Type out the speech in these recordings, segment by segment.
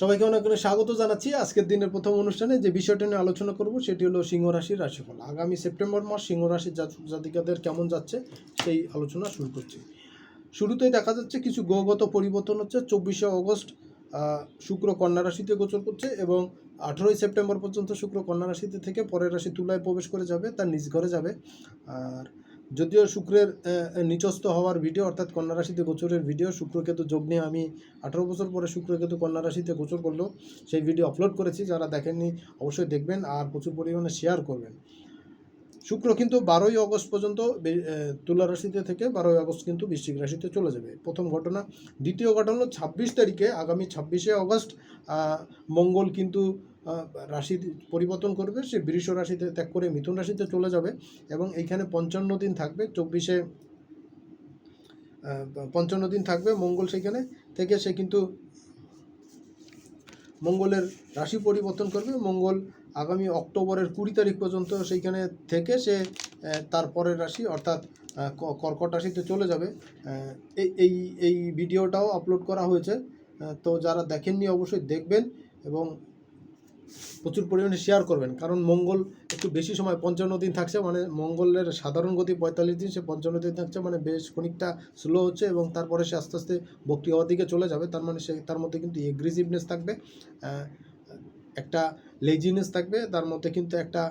সবাইকে অনেক অনেক স্বাগত জানাচ্ছি। আজকের দিনের প্রথম অনুষ্ঠানে যে বিষয়টা নিয়ে আলোচনা করব, সেটি হলো সিংহ রাশির রাশিফল। আগামী সেপ্টেম্বর মাস সিংহ রাশির জাতক জাতিকাদের কেমন যাচ্ছে, সেই আলোচনা শুরু করছি। শুরুতেই দেখা যাচ্ছে কিছু গ্রহগত পরিবর্তন হচ্ছে। চব্বিশে অগস্ট শুক্র কন্যা রাশিতে গোচর করছে এবং আঠেরোই সেপ্টেম্বর পর্যন্ত শুক্র কন্যা রাশিতে থেকে পরের রাশি তুলায় প্রবেশ করে যাবে, তার নিজ ঘরে যাবে। আর যদিও শুক্রের নিচস্থ হওয়ার ভিডিও অর্থাৎ কন্যা রাশিতে গোচরের ভিডিও শুক্রকেতু যোগ নিয়ে আমি আঠারো বছর পরে শুক্রকেতু কন্যা রাশিতে গোচর করল, সেই ভিডিও আপলোড করেছি, যারা দেখেননি অবশ্যই দেখবেন আর প্রচুর পরিমাণে শেয়ার করবেন। শুক্র কিন্তু বারোই অগস্ট পর্যন্ত তুলা রাশিতে থেকে বারোই আগস্ট কিন্তু বৃশ্চিক রাশিতে চলে যাবে। প্রথম ঘটনা, দ্বিতীয় ঘটনা ছাব্বিশ তারিখে, আগামী ছাব্বিশে অগস্ট মঙ্গল কিন্তু রাশি পরিবর্তন করবে, সে বৃষ রাশিতে ত্যাগ করে মিথুন রাশিতে চলে যাবে এবং এইখানে পঞ্চান্ন দিন থাকবে, চব্বিশে পঞ্চান্ন দিন থাকবে মঙ্গল সেখানে থেকে সে কিন্তু মঙ্গলের রাশি পরিবর্তন করবে, মঙ্গল আগামী অক্টোবরের কুড়ি তারিখ পর্যন্ত সেইখানে থেকে সে তার পরের রাশি অর্থাৎ কর্কট রাশিতে চলে যাবে। এই এই ভিডিওটাও আপলোড করা হয়েছে। তো যারা দেখেননি অবশ্যই দেখবেন এবং প্রচুর পরিমাণে শেয়ার করবেন। কারণ মঙ্গল একটু বেশি সময়, পঞ্চান্ন দিন থাকছে মানে মঙ্গলের সাধারণ গতি পঁয়তাল্লিশ দিন, সে পঞ্চান্ন দিন থাকছে মানে বেশ খনিকটা স্লো হচ্ছে এবং তারপরে সে আস্তে আস্তে ভক্তি হওয়ার দিকে চলে যাবে। তার মানে সে, তার মধ্যে কিন্তু এগ্রেসিভনেস থাকবে একটা লেজিনেস থাকবে, তার মধ্যে কিন্তু একটা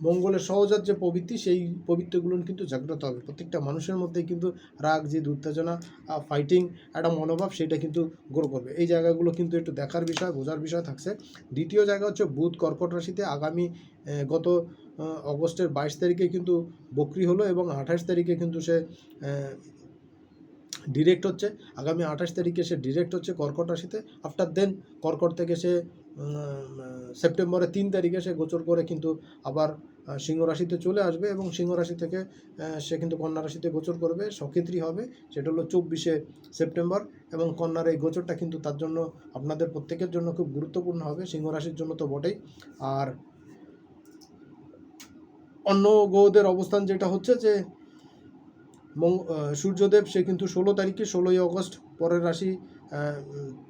মঙ্গলের সহজাত যে প্রবৃত্তি, সেই প্রবৃত্তিগুলো কিন্তু জাগ্রত হবে। প্রত্যেকটা মানুষের মধ্যে কিন্তু রাগ, যে উত্তেজনা ফাইটিং একটা মনোভাব, সেটা কিন্তু গ্রো করবে। এই জায়গাগুলো কিন্তু একটু দেখার বিষয়, বোঝার বিষয় থাকছে। দ্বিতীয় জায়গা হচ্ছে বুধ কর্কট রাশিতে আগামী গত অগস্টের বাইশ তারিখে কিন্তু বকরি হলো এবং আঠাশ তারিখে কিন্তু সে ডিরেক্ট হচ্ছে। আগামী আঠাশ তারিখে সে ডিরেক্ট হচ্ছে কর্কট রাশিতে। আফটার দেন কর্কট থেকে সে সেপ্টেম্বরের তিন তারিখে সে গোচর করে কিন্তু আবার সিংহ রাশিতে চলে আসবে এবং সিংহ রাশি থেকে সে কিন্তু কন্যা রাশিতে গোচর করবে সক্ষেত্রী হবে, সেটা হলো চব্বিশে সেপ্টেম্বর এবং কন্যার এই গোচরটা কিন্তু তার জন্য আপনাদের প্রত্যেকের জন্য খুব গুরুত্বপূর্ণ হবে, সিংহ রাশির জন্য তো বটেই। আর অন্য গ্রহদের অবস্থান যেটা হচ্ছে যে সূর্যদেব সে কিন্তু ষোলো তারিখে, ষোলোই অগস্ট পরের রাশি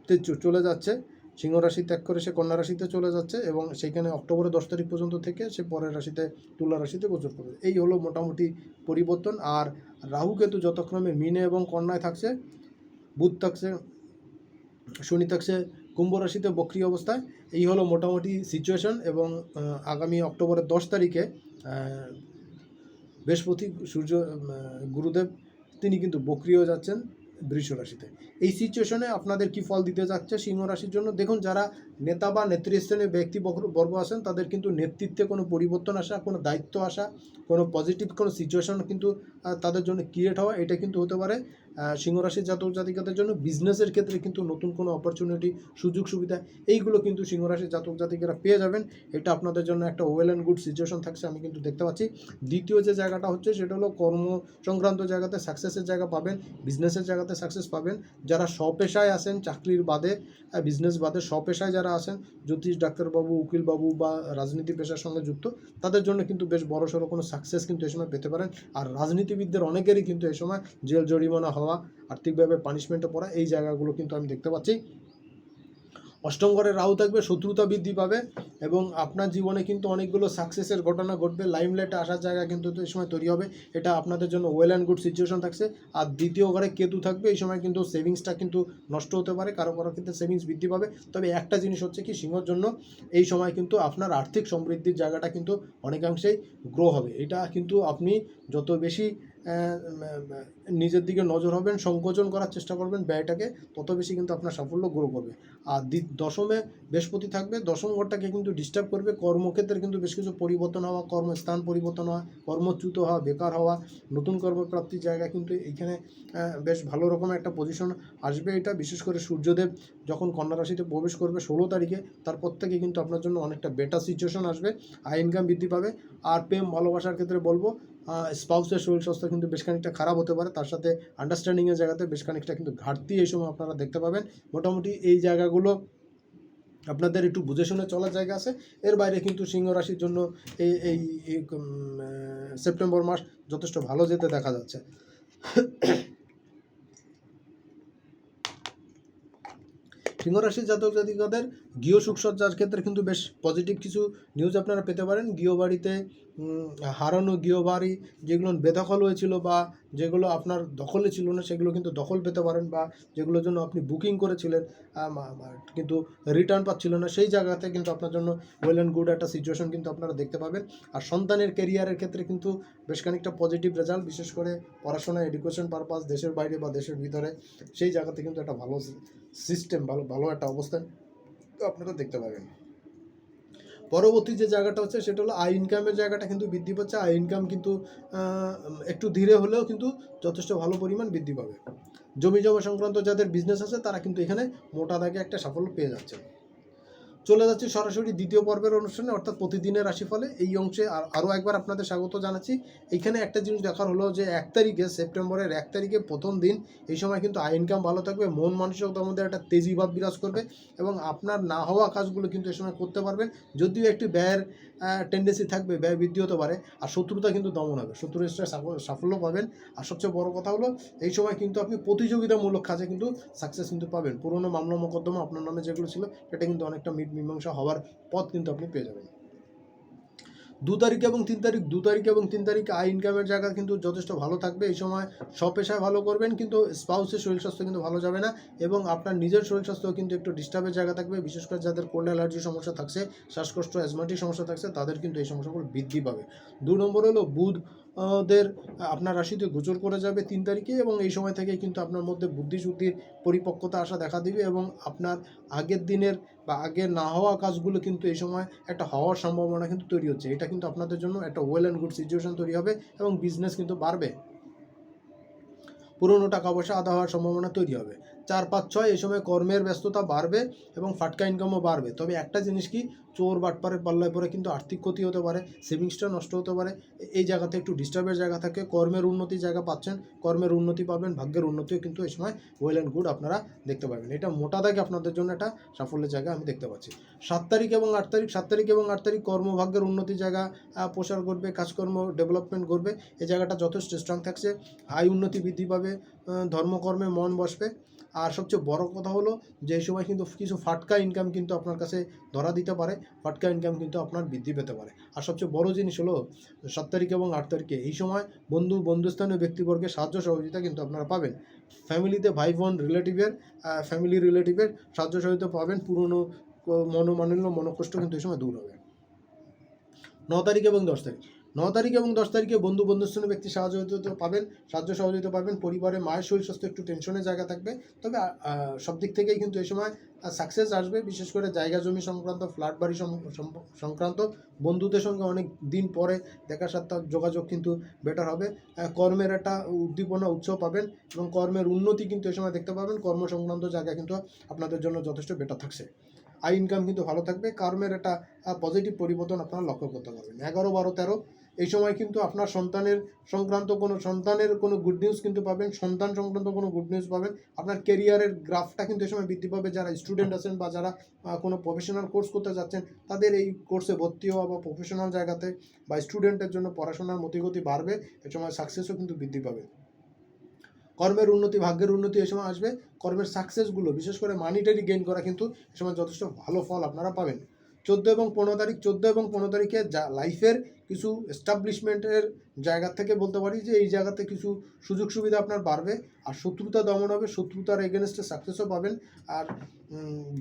তে চলে যাচ্ছে। সিংহ রাশি ত্যাগ করে সে কন্যা রাশিতে চলে যাচ্ছে এবং সেখানে অক্টোবরের দশ তারিখ পর্যন্ত থেকে সে পরের রাশিতে, তুলা রাশিতে গোচর করবে। এই হলো মোটামুটি পরিবর্তন। আর রাহু কেতু যতক্রমে মিনে এবং কন্যায় থাকছে, বুধ থাকছে, শনি থাকছে কুম্ভ রাশিতে বক্রি অবস্থায়। এই হলো মোটামুটি সিচুয়েশন এবং আগামী অক্টোবরের দশ তারিখে বৃহস্পতি, সূর্য গুরুদেব, তিনি কিন্তু বক্রিয় যাচ্ছেন। বৃষ রাশিতে। এই সিচুয়েশনে আপনাদের কি ফল দিতে যাচ্ছে? সিংহ রাশির জন্য। দেখুন যারা নেতা বা নেতৃস্থানীয় ব্যক্তি বর্গ- আসেন তাদের কিন্তু নেতৃত্বে কোনো পরিবর্তন আসা, কোনো দায়িত্ব আসা, কোনো পজিটিভ কোনো সিচুয়েশন কিন্তু তাদের জন্য ক্রিয়েট হওয়া, এটা কিন্তু হতে পারে। সিংহরাশির সিংহ জাতক জাতিকাদের জন্য বিজনেসের ক্ষেত্রে কিন্তু নতুন কোনো অপরচুনিটি সুযোগ সুবিধা, এইগুলো কিন্তু সিংহ রাশির জাতক জাতিকারা পেয়ে যাবেন। এটা আপনাদের জন্য একটা ওয়েল অ্যান্ড গুড সিচুয়েশন থাকছে, আমি কিন্তু দেখতে পাচ্ছি। দ্বিতীয় যে জায়গাটা হচ্ছে, সেটা হলো কর্ম সংক্রান্ত জায়গাতে সাকসেসের জায়গা পাবেন বিজনেসের জায়গাতে সাকসেস পাবেন। যারা স্বপেশায় আসেন চাকরির বাদে বিজনেস বাদে, স্বপেশায় যারা আছেন, জ্যোতিষ, ডাক্তারবাবু, উকিলবাবু বা রাজনীতি পেশার সঙ্গে যুক্ত, তাদের জন্য কিন্তু বেশ বড় সড়ো কোনো সাকসেস কিন্তু এই সময় পেতে পারেন। আর রাজনীতিবিদদের অনেকেরই কিন্তু এই সময় জেল জরিমানা হওয়া, আর্থিকভাবে পানিশমেন্টে পড়া, এই জায়গাগুলো কিন্তু আমি দেখতে পাচ্ছি। অষ্টম ঘরে রাহু থাকবে, শত্রুতা বৃদ্ধি পাবে এবং আপনার জীবনে কিন্তু অনেকগুলো সাকসেসের ঘটনা ঘটবে। লাইমলাইটে আসার জায়গা কিন্তু এই সময় তৈরি হবে। এটা আপনাদের জন্য ওয়েল অ্যান্ড গুড সিচুয়েশন থাকছে। আর দ্বিতীয় ঘরে কেতু থাকবে, এই সময় কিন্তু সেভিংসটা কিন্তু নষ্ট হতে পারে। কারও কারও ক্ষেত্রে সেভিংস বৃদ্ধি পাবে। তবে একটা জিনিস হচ্ছে কি, সিংহর জন্য এই সময় কিন্তু আপনার আর্থিক সমৃদ্ধির জায়গাটা কিন্তু অনেকাংশেই গ্রো হবে। এটা কিন্তু আপনি যত বেশি নিজের দিকে নজর হবেন সংকোচন করার চেষ্টা করবেন, ব্যয়টাকে তত বেশি কিন্তু আপনার সাফল্য গ্রো করবে। আর দশমে বৃহস্পতি থাকবে, দশম ঘরটাকে কিন্তু ডিস্টার্ব করবে কর্মক্ষেত্রে কিন্তু বেশ কিছু পরিবর্তন হওয়া, কর্মস্থান পরিবর্তন হওয়া, কর্মচ্যুত হওয়া, বেকার হওয়া, নতুন কর্মপ্রাপ্তির জায়গা কিন্তু এইখানে বেশ ভালো রকমের একটা পজিশন আসবে এটা, বিশেষ করে সূর্যদেব যখন কন্যা রাশিতে প্রবেশ করবে ষোলো তারিখে তারপর থেকে কিন্তু আপনার জন্য অনেকটা বেটার সিচুয়েশন আসবে, আয় ইনকাম বৃদ্ধি পাবে। আর প্রেম ভালোবাসার ক্ষেত্রে বলব স্পাউসের শরীর স্বাস্থ্য কিন্তু বেশ খানিকটা খারাপ হতে পারে। তার সাথে আন্ডারস্ট্যান্ডিংয়ের জায়গাতে বেশ খানিকটা কিন্তু ঘাটতি এই সময় আপনারা দেখতে পাবেন। মোটামুটি এই জায়গাগুলো আপনাদের একটু বুঝে শুনে চলার জায়গা আছে। এর বাইরে কিন্তু সিংহ রাশির জন্য এই এই সেপ্টেম্বর মাস যথেষ্ট ভালো যেতে দেখা যাচ্ছে। সিংহরাশির জাতক জাতিকাদের গৃহ সুখসজ্জার ক্ষেত্রে কিন্তু বেশ পজিটিভ কিছু নিউজ আপনারা পেতে পারেন। গৃহবাড়িতে হারানো গৃহবাড়ি যেগুলো বেদখল হয়েছিল বা যেগুলো আপনার দখলে ছিল না, সেগুলো কিন্তু দখল পেতে পারেন বা যেগুলোর জন্য আপনি বুকিং করেছিলেন কিন্তু রিটার্ন পাচ্ছিল না, সেই জায়গাতে কিন্তু আপনার জন্য ওয়েল অ্যান্ড গুড একটা সিচুয়েশন কিন্তু আপনারা দেখতে পাবেন। আর সন্তানের কেরিয়ারের ক্ষেত্রে কিন্তু বেশ খানিকটা পজিটিভ রেজাল্ট বিশেষ করে পড়াশোনা এডুকেশন পারপাস দেশের বাইরে বা দেশের ভিতরে, সেই জায়গাতে কিন্তু একটা ভালো সিস্টেম ভালো ভালো একটা অবস্থান আপনারা দেখতে পাবেন। পরবর্তী যে জায়গাটা হচ্ছে, সেটা হলো আই ইনকামের জায়গাটা কিন্তু বৃদ্ধি পাচ্ছে। আই ইনকাম কিন্তু একটু ধীরে হলেও কিন্তু যথেষ্ট ভালো পরিমাণ বৃদ্ধি পাবে। জমি জমা সংক্রান্ত যাদের বিজনেস আছে, তারা কিন্তু এখানে মোটা দাগে একটা সাফল্য পেয়ে যাচ্ছে। চলে যাচ্ছি সরাসরি দ্বিতীয় পর্বের অনুষ্ঠানে, অর্থাৎ প্রতিদিনের রাশিফলে। এই অংশে আর আরও একবার আপনাদের স্বাগত জানাচ্ছি। এখানে একটা জিনিস দেখার হলো যে, এক তারিখে, সেপ্টেম্বরের এক তারিখে প্রথম দিন, এই সময় কিন্তু আয় ইনকাম ভালো থাকবে, মন মানসিকতার মধ্যে একটা তেজিভাব বিরাজ করবে এবং আপনার না হওয়া কাজগুলো কিন্তু এই সময় করতে পারবেন। যদিও একটি ব্যয়ের টেন্ডেন্সি থাকবে, ব্যয় বৃদ্ধি হতে পারে, আর শত্রুতা কিন্তু দমন হবে, শত্রুর সাফল্য পাবেন। আর সবচেয়ে বড় কথা হলো, এই সময় কিন্তু আপনি প্রতিযোগিতামূলক কাজে কিন্তু সাকসেস কিন্তু পাবেন। পুরোনো মামলা, মোকদ্দমা আপনার নামে যেগুলো ছিল এটা কিন্তু অনেকটা মিট মীমাংসা হওয়ার পথ কিন্তু আপনি পেয়ে যাবেন। দু তারিখ এবং তিন তারিখ, দু তারিখ এবং তিন তারিখে আই ইনকামের জায়গা কিন্তু যথেষ্ট ভালো থাকবে। এই সময় স্বপেশায় ভালো করবেন, কিন্তু স্পাউসের শরীর স্বাস্থ্য কিন্তু ভালো যাবে না এবং আপনার নিজের শরীর স্বাস্থ্য কিন্তু একটু ডিস্টার্বের জায়গা থাকবে। বিশেষ করে যাদের কোল্ড অ্যালার্জির সমস্যা থাকছে, শ্বাসকষ্ট অ্যাজমাটিক সমস্যা থাকছে, তাদের কিন্তু এই সমস্যাগুলো বৃদ্ধি পাবে। দু নম্বর হলো বুধ দের আপনার রাশিতে গোচর করে যাবে তিন তারিখে এবং এই সময় থেকে কিন্তু আপনার মধ্যে বুদ্ধিশুদ্ধির পরিপক্কতা আসা দেখা দিবে এবং আপনার আগের দিনের বা আগের না হওয়া কাজগুলো কিন্তু এই সময় একটা হওয়ার সম্ভাবনা কিন্তু তৈরি হচ্ছে। এটা কিন্তু আপনাদের জন্য একটা ওয়েল অ্যান্ড গুড সিচুয়েশন তৈরি হবে এবং বিজনেস কিন্তু বাড়বে। পুরনো টাকা পয়সা আদা হওয়ার সম্ভাবনা তৈরি হবে। চার পাঁচ ছয় এই সময় কর্মের ব্যস্ততা বাড়বে এবং ফাটকা ইনকামও বাড়বে। তবে একটা জিনিস কি, চোর বাটপারের পাল্লায় পরে কিন্তু আর্থিক ক্ষতি হতে পারে সেভিংসটা নষ্ট হতে পারে। এই জায়গাতে একটু ডিস্টার্বের জায়গা থাকে, কর্মের উন্নতি জায়গা পাচ্ছেন, কর্মের উন্নতি পাবেন, ভাগ্যের উন্নতিও কিন্তু এই সময় ওয়েল অ্যান্ড গুড আপনারা দেখতে পাবেন। এটা মোটা দাগে আপনাদের জন্য একটা সাফল্যের জায়গা আমি দেখতে পাচ্ছি। সাত তারিখ এবং আট তারিখ, সাত তারিখ এবং আট তারিখ কর্মভাগ্যের উন্নতির জায়গা প্রসার করবে, কাজকর্ম ডেভেলপমেন্ট করবে। এই জায়গাটা যথেষ্ট স্ট্রং থাকছে, আয় উন্নতি বৃদ্ধি পাবে ধর্মকর্মে মন বসবে। আর সবচেয়ে বড় কথা হলো যে এই সময় কিন্তু কিছু ফাটকা ইনকাম কিন্তু আপনার কাছে ধরা দিতে পারে, ফাটকা ইনকাম কিন্তু আপনার বৃদ্ধি পেতে পারে। আর সবচেয়ে বড় জিনিস হলো সাত তারিখ এবং আট তারিখে এই সময় বন্ধু, বন্ধুস্থানীয় ব্যক্তিবর্গের সাহায্য সহযোগিতা কিন্তু আপনারা পাবেন। ফ্যামিলিতে ভাই, বোন, রিলেটিভের ফ্যামিলি রিলেটিভের সাহায্য সহযোগিতা পাবেন। পুরনো মনোমালিন্য, মনোকষ্ট কিন্তু এই সময় দূর হবে। ন তারিখ এবং দশ তারিখ। ন তারিখ এবং দশ তারিখে বন্ধু বন্ধুস্থানীয় ব্যক্তি সহযোগিতা পাবেন, সাহায্য সহযোগিতা পাবেন, পরিবারে, মায়ের শরীর স্বাস্থ্য একটু টেনশনের জায়গা থাকবে। তবে সব দিক থেকেই কিন্তু এই সময় সাকসেস আসবে, বিশেষ করে জায়গা জমি সংক্রান্ত ফ্ল্যাট বাড়ি সংক্রান্ত বন্ধুদের সঙ্গে অনেক দিন পরে দেখা সাক্ষাৎ, যোগাযোগ কিন্তু বেটার হবে। কর্মের একটা উদ্দীপনা, উৎসাহ পাবেন এবং কর্মের উন্নতি কিন্তু এই সময় দেখতে পাবেন। কর্ম সংক্রান্ত জায়গা কিন্তু আপনাদের জন্য যথেষ্ট বেটার থাকছে। আই ইনকাম কিন্তু ভালো থাকবে। কর্মের একটা পজিটিভ পরিবর্তন আপনারা লক্ষ্য করতে পারবেন। এগারো, বারো, তেরো এই সময় কিন্তু আপনার সন্তানের সংক্রান্ত কোনো সন্তানের কোনো গুড নিউজ কিন্তু পাবেন, সন্তান সংক্রান্ত কোনো গুড নিউজ পাবেন। আপনার কেরিয়ারের গ্রাফটা কিন্তু এই সময় বৃদ্ধি পাবে। যারা স্টুডেন্ট আছেন বা যারা কোনো প্রফেশনাল কোর্স করতে যাচ্ছেন, তাদের এই কোর্সে ভর্তি হওয়া বা প্রফেশনাল জায়গাতে বা স্টুডেন্টের জন্য পড়াশোনার মতিগতি বাড়বে এই সময় সাকসেসও কিন্তু বৃদ্ধি পাবে। কর্মের উন্নতি, ভাগ্যের উন্নতি এই সময় আসবে। কর্মের সাকসেসগুলো বিশেষ করে মানিটারি গেইন করা কিন্তু এই সময় যথেষ্ট ভালো ফল আপনারা পাবেন। চোদ্দ এবং পনেরো তারিখ, চোদ্দ এবং পনেরো তারিখে যা লাইফের কিছু এস্টাবলিশমেন্টের জায়গা থেকে বলতে পারি যে এই জায়গাতে কিছু সুযোগ সুবিধা আপনার বাড়বে। আর শত্রুতা দমন হবে, শত্রুতার এগেনস্টে সাকসেসও পাবেন। আর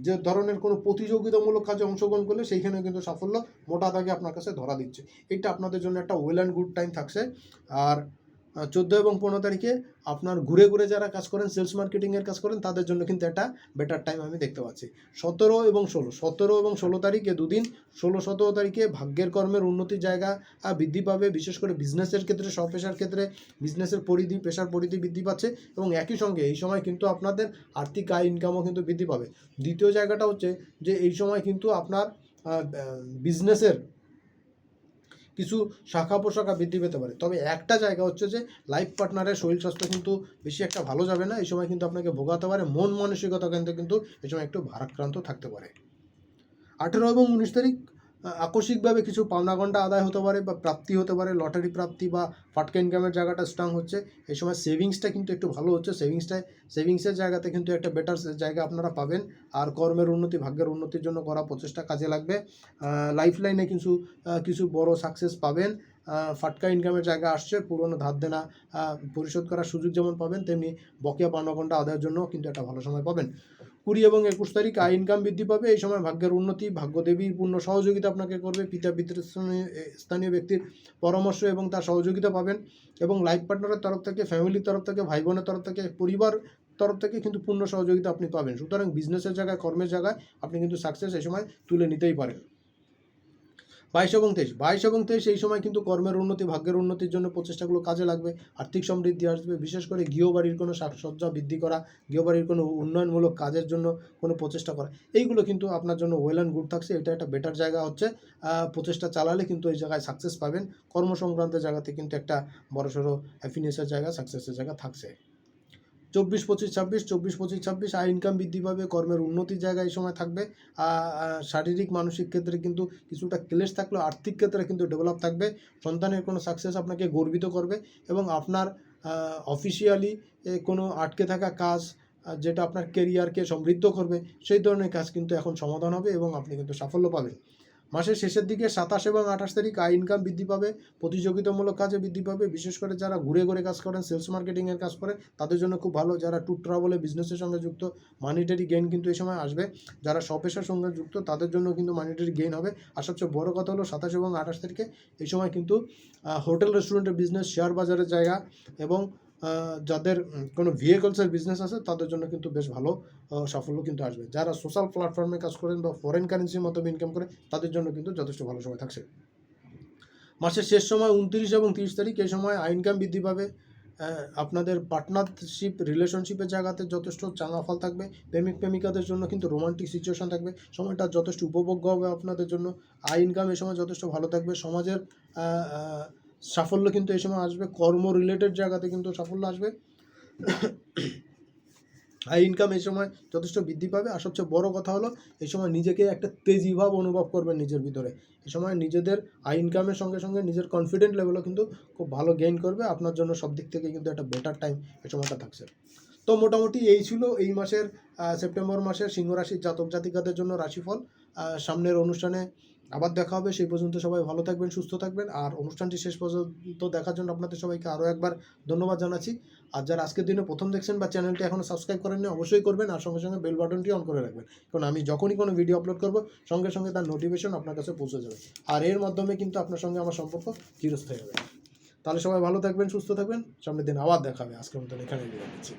যে ধরনের কোনো প্রতিযোগিতামূলক কাজে অংশগ্রহণ করলে সেইখানে কিন্তু সাফল্য মোটা দাগে আপনার কাছে ধরা দিচ্ছে। এটা আপনাদের জন্য একটা ওয়েল অ্যান্ড গুড টাইম থাকছে। আর চোদ্দ এবং পনেরো তারিখে আপনার ঘুরে ঘুরে যারা কাজ করেন সেলস মার্কেটিংয়ের কাজ করেন, তাদের জন্য কিন্তু একটা বেটার টাইম আমি দেখতে পাচ্ছি। সতেরো এবং ষোলো, সতেরো এবং ষোলো তারিখে দুদিন, ষোলো, সতেরো তারিখে ভাগ্যের কর্মের উন্নতির জায়গা বৃদ্ধি পাবে, বিশেষ করে বিজনেসের ক্ষেত্রে স্বপেশার ক্ষেত্রে বিজনেসের পরিধি, পেশার পরিধি বৃদ্ধি পাচ্ছে এবং একই সঙ্গে এই সময় কিন্তু আপনাদের আর্থিক আয় ইনকামও কিন্তু বৃদ্ধি পাবে। দ্বিতীয় জায়গাটা হচ্ছে যে এই সময় কিন্তু আপনার বিজনেসের কিছু শাখা পোশাখা বৃদ্ধি পেতে পারে। তবে একটা জায়গা হচ্ছে যে লাইফ পার্টনারের শরীর স্বাস্থ্য কিন্তু বেশি একটা ভালো যাবে না, এই সময় কিন্তু আপনাকে ভোগাতে পারে মন মানসিকতা কিন্তু কিন্তু এই সময় একটু ভারাক্রান্ত থাকতে পারে। আঠেরো এবং উনিশ তারিখ আকস্মিকভাবে কিছু পাওনা ঘণ্টা আদায় হতে পারে বা প্রাপ্তি হতে পারে, লটারি প্রাপ্তি বা ফাটকা ইনকামের জায়গাটা স্ট্রং হচ্ছে। এই সময় সেভিংসটা কিন্তু একটু ভালো হচ্ছে। সেভিংসটায় সেভিংসের জায়গাতে কিন্তু একটা বেটার জায়গা আপনারা পাবেন। আর কর্মের উন্নতি, ভাগ্যের উন্নতির জন্য করা প্রচেষ্টা কাজে লাগবে। লাইফ লাইনে কিছু কিছু বড় সাকসেস পাবেন। ফাটকা ইনকামের জায়গা আসছে, পুরনো ধার দেনা পরিশোধ করার সুযোগ যেমন পাবেন, তেমনি বকেয়া পাওনা ঘণ্টা আদায়ের জন্য কিন্তু একটা ভালো সময় পাবেন। কুড়ি এবং একুশ তারিখ আয় ইনকাম বৃদ্ধি পাবে। এই সময় ভাগ্যের উন্নতি ভাগ্যদেবীর পূর্ণ সহযোগিতা আপনাকে করবে। পিতা স্থানীয় ব্যক্তির পরামর্শ এবং তার সহযোগিতা পাবেন এবং লাইফ পার্টনারের তরফ থেকে ফ্যামিলির তরফ থেকে, ভাই বোনের তরফ থেকে, পরিবার তরফ থেকে কিন্তু পূর্ণ সহযোগিতা আপনি পাবেন। সুতরাং বিজনেসের জায়গায়, কর্মের জায়গায় আপনি কিন্তু সাকসেস এই সময় তুলে নিতেই পারেন। বাইশ এবং তেইশ। বাইশ এবং তেইশ এই সময় কিন্তু কর্মের উন্নতি, ভাগ্যের উন্নতির জন্য প্রচেষ্টাগুলো কাজে লাগবে। আর্থিক সমৃদ্ধি আসবে। বিশেষ করে গৃহবাড়ির কোনো সাজসজ্জা বৃদ্ধি করা গৃহবাড়ির কোনো উন্নয়নমূলক কাজের জন্য কোনো প্রচেষ্টা করা, এইগুলো কিন্তু আপনার জন্য ওয়েল অ্যান্ড গুড থাকছে। এটা একটা বেটার জায়গা হচ্ছে। প্রচেষ্টা চালালে কিন্তু এই জায়গায় সাকসেস পাবেন। কর্মসংক্রান্ত জায়গাতে কিন্তু একটা বড়সড় হ্যাপিনেসের জায়গা সাকসেসের জায়গা থাকছে। চব্বিশ পঁচিশ ছাব্বিশ, চব্বিশ পঁচিশ ছাব্বিশ, আয় ইনকাম বৃদ্ধি পাবে, কর্মের উন্নতির জায়গা এই সময় থাকবে। শারীরিক, মানসিক ক্ষেত্রে কিন্তু কিছুটা ক্লেশ থাকলেও আর্থিক ক্ষেত্রে কিন্তু ডেভেলপ থাকবে। সন্তানের কোনো সাকসেস আপনাকে গর্বিত করবে এবং আপনার অফিসিয়ালি কোনো আটকে থাকা কাজ যেটা আপনার কেরিয়ারকে সমৃদ্ধ করবে, সেই ধরনের কাজ কিন্তু এখন সমাধান হবে এবং আপনি কিন্তু সাফল্য পাবেন। মাসের শেষের দিকে সাতাশ এবং আঠাশ তারিখ আয় ইনকাম বৃদ্ধি পাবে, প্রতিযোগিতামূলক কাজে বৃদ্ধি পাবে, বিশেষ করে যারা ঘুরে ঘুরে কাজ করেন সেলস মার্কেটিংয়ের কাজ করে, তাদের জন্য খুব ভালো। যারা ট্যুর ট্রাভেলে বিজনেসের সঙ্গে যুক্ত মানিটারি গেইন কিন্তু এই সময় আসবে। যারা স্বপেশার সঙ্গে যুক্ত, তাদের জন্য কিন্তু মানিটারি গেইন হবে। আর সবচেয়ে বড় কথা হলো সাতাশ এবং আঠাশ তারিখে এই সময় কিন্তু হোটেল রেস্টুরেন্টের বিজনেস শেয়ার বাজারের জায়গা এবং যাদের কোনো ভেহিকলসের বিজনেস আছে, তাদের জন্য কিন্তু বেশ ভালো সাফল্য কিন্তু আসবে। যারা সোশ্যাল প্ল্যাটফর্মে কাজ করেন বা ফরেন কারেন্সির মাধ্যমে ইনকাম করে, তাদের জন্য কিন্তু যথেষ্ট ভালো সময় থাকছে। মাসের শেষ সময় উনত্রিশ এবং তিরিশ তারিখ, এই সময় ইনকাম বৃদ্ধি পাবে। আপনাদের পার্টনারশিপ রিলেশনশিপের জায়গাতে যথেষ্ট চাঙা ফল থাকবে। প্রেমিক প্রেমিকাদের জন্য কিন্তু রোমান্টিক সিচুয়েশন থাকবে। সময়টা যথেষ্ট উপভোগ্য হবে আপনাদের জন্য। আয় ইনকাম এই সময় যথেষ্ট ভালো থাকবে। সমাজের সাফল্য কিন্তু এই সময় আসবে। কর্ম রিলেটেড জায়গাতে কিন্তু সাফল্য আসবে। আয় ইনকাম এই সময় যথেষ্ট বৃদ্ধি পাবে। আর সবচেয়ে বড় কথা হলো, এই সময় নিজেকে একটা তেজি ভাব অনুভব করবেন নিজের ভিতরে। এই সময় নিজেদের আয় ইনকামের সঙ্গে সঙ্গে নিজের কনফিডেন্ট লেভেলও কিন্তু খুব ভালো গেইন করবে। আপনার জন্য সব দিক থেকে কিন্তু একটা বেটার টাইম এই সময়টা থাকছে। তো মোটামুটি এই ছিল এই মাসের সেপ্টেম্বর মাসের সিংহ রাশির জাতক জাতিকাদের জন্য রাশিফল। সামনের অনুষ্ঠানে আবার দেখা হবে, সেই পর্যন্ত সবাই ভালো থাকবেন, সুস্থ থাকবেন। আর অনুষ্ঠানটি শেষ পর্যন্ত দেখার জন্য আপনাদের সবাইকে আরও একবার ধন্যবাদ জানাচ্ছি। আর যারা আজকের দিনে প্রথম দেখছেন বা চ্যানেলটি এখনও সাবস্ক্রাইব করেননি, অবশ্যই করবেন আর সঙ্গে সঙ্গে বেল বাটনটি অন করে রাখবেন। কারণ আমি যখনই কোনো ভিডিও আপলোড করব, সঙ্গে সঙ্গে তার নোটিফিকেশন আপনার কাছে পৌঁছে যাবে। আর এর মাধ্যমে কিন্তু আপনার সঙ্গে আমার সম্পর্ক চিরস্থায়ী হবে। তাহলে সবাই ভালো থাকবেন, সুস্থ থাকবেন। সামনের দিন আবার দেখা হবে। আজকের মতন এখানে বিদায় নিচ্ছি।